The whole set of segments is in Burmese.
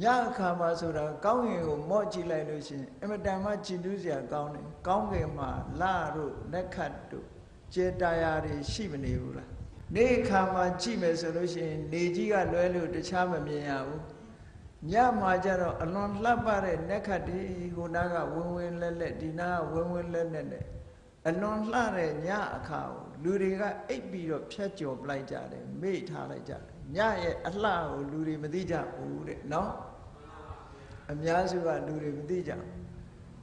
ညအခါမှာဆိုတာကောင်းကင်ကိုမော့ကြည့်လိုက်လို့ရှိရင်အမတန်မှကြည်နူးစရာကောင်းတယ်ကောင်းကင်မှာလတို့လက်ခတ်တို့ကျေတာယာတွေရှိမနေဘူးလားနေ့အခါမှာကြည့်မယ်ဆိုလို့ရှိရင် နေကြီးကလွဲလို့တခြားမမြင်ရဘူးညမှာကျတော့အလွန်လှပတဲ့လက်ခတ်တွေဟိုနားကဝင်းဝင်းလက်လက်ဒီနားကဝင်းဝင်းလက်လက်နဲ့အလွန်လှတဲ့ညအခါကိုလူတွေကအိပ်ပြီးတော့ဖြတ်ကျော်ပလိုက်ကြတယ်မေ့ထားလိုက်ကြတယ် ညရဲ့အလှကိုလူတွေမသိကြဘူးတဲ့နော်အများစုကလူတွေမသိကြဘူး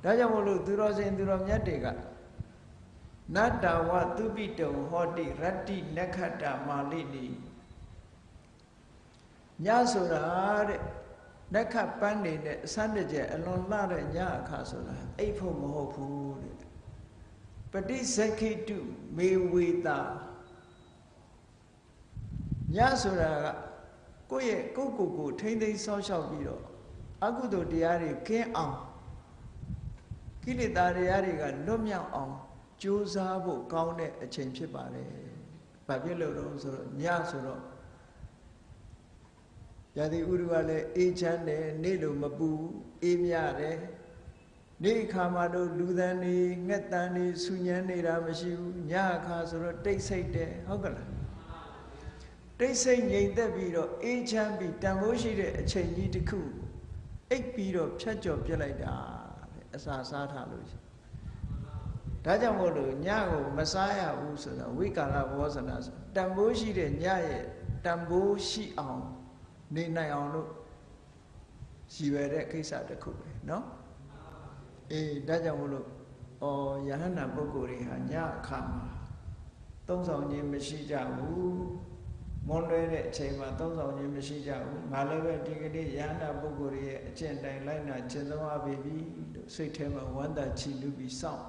ဒါကြောင့်မို့လို့သူတော်စင်သူတော်မြတ်တွေကနတ္တဝသုပိတုံဟောတိရတ္တိနက္ခတ္တမာလိနိညဆိုတာတဲ့နက္ခပန်းနေတဲ့အစမ်းတကျအလွန်လှတဲ့ညအခါဆိုတာအိပ်ဖို့မဟုတ်ဘူးတဲ့ပฏิဇခိတုမေဝေတာ ညဆိုတာကကိုယ့်ရဲ့ကိုယ့်ကိုယ်ကိုထိမ့်သိမ်းဆောက်ရှောက်ပြီးတော့အကုသိုလ်တရားတွေကင်းအောင်ကိလေသာတရားတွေကလွတ်မြောက်အောင်ကြိုးစားဖို့ကောင်းတဲ့အချိန်ဖြစ်ပါတယ်။ဘာဖြစ်လို့လဲဆိုတော့ညဆိုတော့ယတိဥရကလည်းအေးချမ်းတယ်နေ့လိုမပူအေးမြတယ်နေ့အခါမှာတော့လူသံနေငှက်တန်နေဆူညံနေတာမရှိဘူးညအခါဆိုတော့တိတ်ဆိတ်တယ်ဟုတ်ကလား တိတ်ဆိတ်ငြိမ်သက်ပြီးတော့အေးချမ်းပြီးတန်ဖိုးရှိတဲ့အချိန်ကြီးတစ်ခုအိပ်ပြီးတော့ဖြတ်ကျော်ပြစ်လိုက်တာတဲ့အစာစားထားလို့ရှိဒါကြောင့်မို့လို့ညကိုမစားရဘူးဆိုတာဝိကာလဘောဇနာဆိုတန်ဖိုးရှိတဲ့ညရဲ့တန်ဖိုးရှိအောင်နေနိုင်အောင်လို့ရည်ရွယ်တဲ့ကိစ္စတစ်ခုပဲเนาะအေးဒါကြောင့်မို့လို့ဩယဟန္တာပုဂ္ဂိုလ်တွေဟာညအခါမှာသုံးဆောင်ခြင်းမရှိကြဘူး မွန်လွဲတဲ့အချိန်မှာသုံးဆောင်ခြင်းမရှိကြဘူးငါလည်းပဲဒီကနေ့ယဟန္တာပုဂ္ဂိုလ်ရဲ့အကျင့်တိုင်းလိုက်နာကျင့်သုံးအပ်ပြီလို့စိတ်ထဲမှာဝမ်းသာချီးနူးပြီးစောင့်